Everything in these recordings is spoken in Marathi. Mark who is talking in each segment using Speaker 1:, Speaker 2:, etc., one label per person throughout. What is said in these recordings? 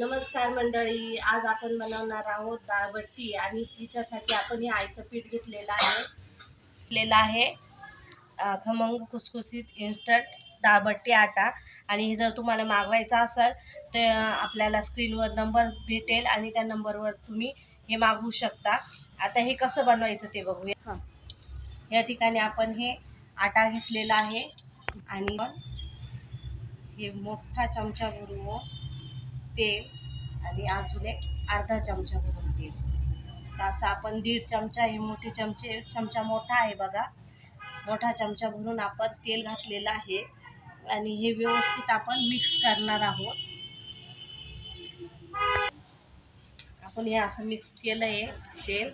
Speaker 1: नमस्कार मंडळी आज आपण बनवणार आहोत दाळबट्टी आणि तिच्यासाठी आपण हे आयतं पीठ घेतलेलं आहे. घेतलेलं आहे. खमंग खुसखुशीत इन्स्टंट दाळबट्टी आटा. आणि हे जर तुम्हाला मागवायचं असेल तर आपल्याला स्क्रीनवर नंबर भेटेल आणि त्या नंबरवर तुम्ही हे मागवू शकता. आता हे कसं बनवायचं ते बघूया. या ठिकाणी आपण हे आटा घेतलेला आहे. आणि हे मोठा चमचा भरून तेल आणि अजून एक अर्धा चमचा भरून तेल तर असं आपण दीड चमचा हे मोठे चमचे चमचा मोठा आहे बघा. मोठा चमचा भरून आपण तेल घातलेलं आहे. आणि हे व्यवस्थित आपण मिक्स करणार आहोत. आपण हे असं मिक्स केलं आहे तेल.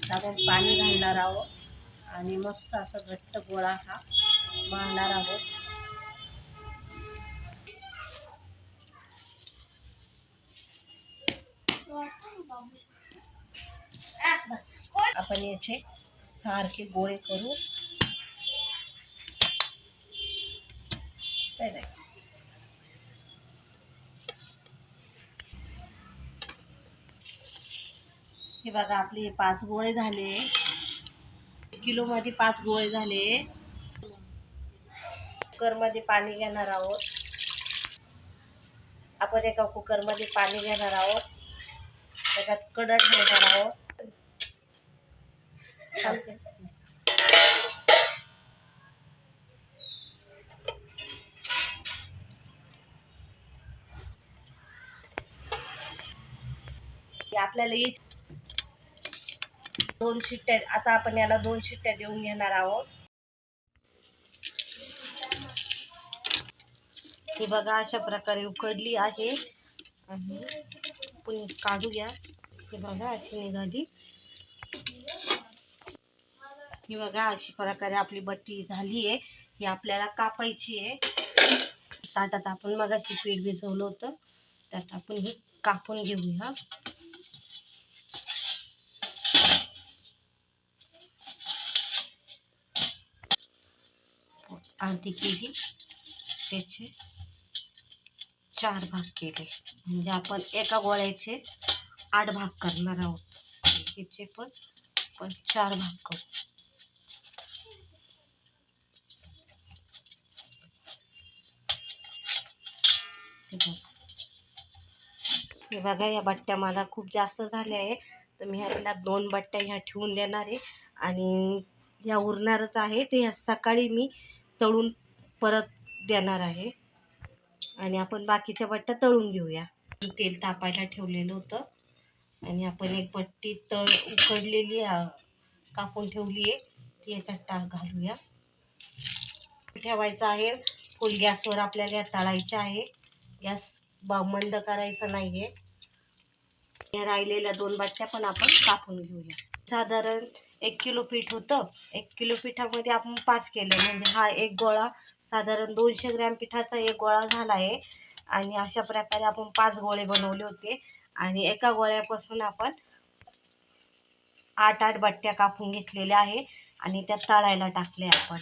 Speaker 1: तर आपण पाणी घालणार आहोत. आणि मस्त असं घट्ट गोळा हा बांधणार आहोत. आपण याचे सारखे गोळे करू. हे बघा आपले पाच गोळे झाले. किलोमध्ये पाच गोळे झाले. कुकरमध्ये पाणी घेणार आहोत. आपण एका कुकरमध्ये पाणी घेणार आहोत. त्याच्यात कडा ठेवणार आहोत आपल्याला ही दोन शिट्ट्या आता आपण याला दोन शिट्ट्या देऊन घेणार आहोत. हे बघा अशा प्रकारे उकडली आहे. आणि आपण काढूया. हे बघा अशी निघाली ही बघा अशी प्रकारे आपली बट्टी झाली आहे. ही आपल्याला कापायची आहे. ताटात आपण मगाशी पीठ भिजवलं होतं. त्यात आपण ही कापून घेऊया. अर्धी केली. त्याचे चार भाग केले. म्हणजे आपण एका गोळ्याचे आठ भाग करणार आहोत. ह्याचे पण पण चार भाग करू. हे बघा. या बट्ट्या मला खूप जास्त झाल्या आहे. तर मी ह्याला दोन बट्ट्या ह्या ठेवून देणार आहे. आणि ह्या उरणारच आहे. ते ह्या सकाळी मी तळून परत देणार आहे. आणि आपण बाकीच्या बट्ट्या तळून घेऊया. तेल तापायला ठेवलेलं होतं. आणि आपण एक बट्टी तळ उकडलेली कापून ठेवली आहे. ती याच्यात टाक घालूया. ठेवायचं आहे. फुल गॅसवर आपल्याला या तळायच्या आहे. गॅस मंद करायचं नाही आहे या राहिलेल्या दोन बाट्या पण आपण कापून घेऊया. साधारण एक किलो पीठ होतं. एक किलो पिठामध्ये आपण पाच केले. म्हणजे हा एक गोळा साधारण दोनशे ग्रॅम पिठाचा एक गोळा झाला आहे. आणि अशा प्रकारे आपण पाच गोळे बनवले होते. आणि एका गोळ्यापासून आपण आठ आठ बट्ट्या कापून घेतलेल्या आहे. आणि त्या तळायला टाकल्या आपण.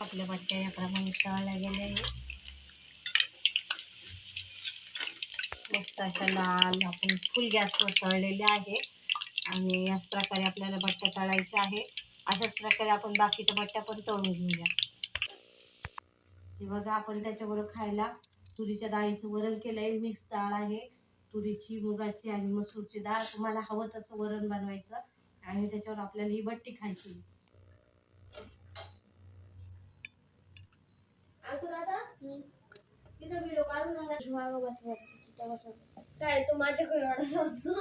Speaker 1: आपल्या बट्ट्या याप्रमाणे तळल्या गेल्या आहे मस्त अशा लाल आपण फुल गॅसवर तळलेल्या आहे. आणि याच प्रकारे आपल्याला बट्ट्या तळायच्या आहे. अशाच प्रकारे आपण बाकीच्या बट्ट्या पण तळून घेऊया. हे बघा आपण त्याच्याबरोबर खायला तुरीच्या डाळीचं वरण केलं आहे मिक्स डाळ आहे. तुरीची मुगाची आणि मसूरची डाळ. तुम्हाला हवं तसं वरण बनवायचं. आणि त्याच्यावर आपल्याला ही बट्टी खायची तू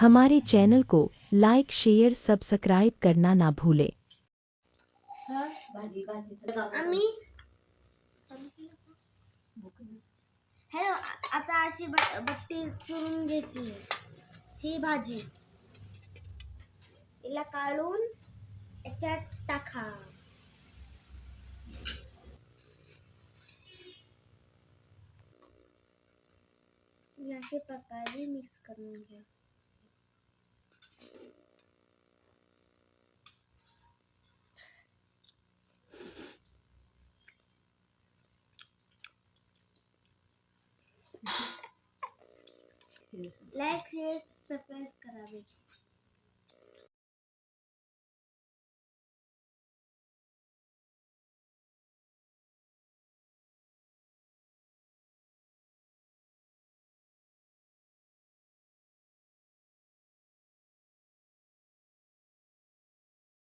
Speaker 2: हमारे चैनल को लाइक शेयर सब्सक्राइब करना ना भूलें।
Speaker 1: भाजी भाजी
Speaker 3: आम्ही हॅलो आता अशी बट- बट्टी चुरून घ्यायची ही भाजी। हिला काढून याच्यात टाका। इसे पकाने मिक्स करूँगी। लाइक शेयर सब्सक्राइब करा दें।